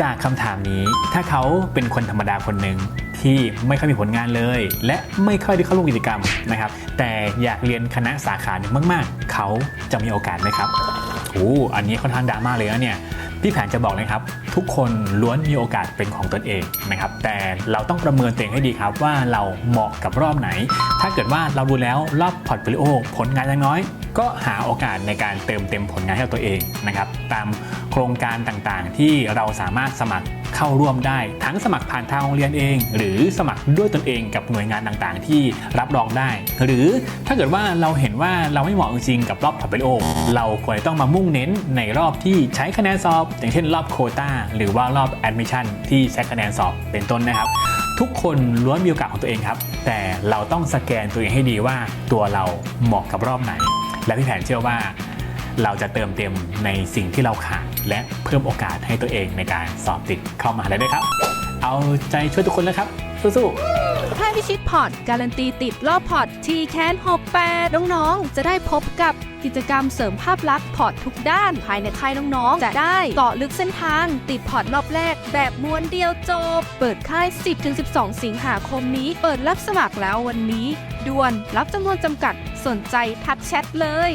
จากคำถามนี้ถ้าเขาเป็นคนธรรมดาคนหนึ่งที่ไม่ค่อยมีผลงานเลย และไม่ค่อยได้เข้าร่วมกิจกรรมนะครับ แต่อยากเรียนคณะสาขาหนึ่งมาก ๆ เขาจะมีโอกาสไหมครับโอ้อันนี้ค่อนข้างดราม่าเลยนะเนี่ยพี่แผนจะบอกเลยครับทุกคนล้วนมีโอกาสเป็นของตนเองนะครับ แต่เราต้องประเมินตัวเองให้ดีครับว่าเราเหมาะกับรอบไหน ถ้าเกิดว่าเราดูแล้วรอบพอร์ตโฟลิโอผลงานยังน้อย ก็หาโอกาสในการเติมเต็มผลงานให้ตัวเองนะครับ ตามโครงการต่างๆ ที่เราสามารถสมัครเข้าร่วมได้ ทั้งสมัครผ่านทางโรงเรียนเอง หรือสมัครด้วยตนเองกับหน่วยงานต่างๆ ที่รับรองได้ หรือถ้าเกิดว่าเราเห็นว่าเราไม่เหมาะจริงๆกับรอบพอร์ตโฟลิโอเราควรต้องมามุ่งเน้นในรอบที่ใช้คะแนนสอบ อย่างเช่นรอบโคตาหรือว่ารอบแอดมิชชั่นที่ใช้คะแนนสอบเป็นต้นนะครับ ทุกคนล้วนมีโอกาสของตัวเองครับ แต่เราต้องสแกนตัวเองให้ดีว่าตัวเราเหมาะกับรอบไหน และพี่แผนเชื่อว่าเราจะเติมเต็มในสิ่งที่เราขาดและเพิ่มโอกาสให้ตัวเองในการสอบติดเข้ามหาลัยด้วยครับ เอาใจช่วยทุกคนแล้วครับสู้ๆ ถ้าพิชิตพอร์ตการันตีติดรอบพอร์ตทีแคน68 น้องๆ จะได้พบกับกิจกรรมเสริมภาพลักษณ์พอร์ตทุกด้าน ภายในค่ายน้องๆ จะได้เกาะลึกเส้นทาง ติดพอร์ตรอบแรก แบบม้วนเดียวจบ เปิดค่าย 10-12 สิงหาคมนี้ เปิดรับสมัครแล้ววันนี้ ด่วนรับจำนวนจำกัดสนใจทักแชทเลย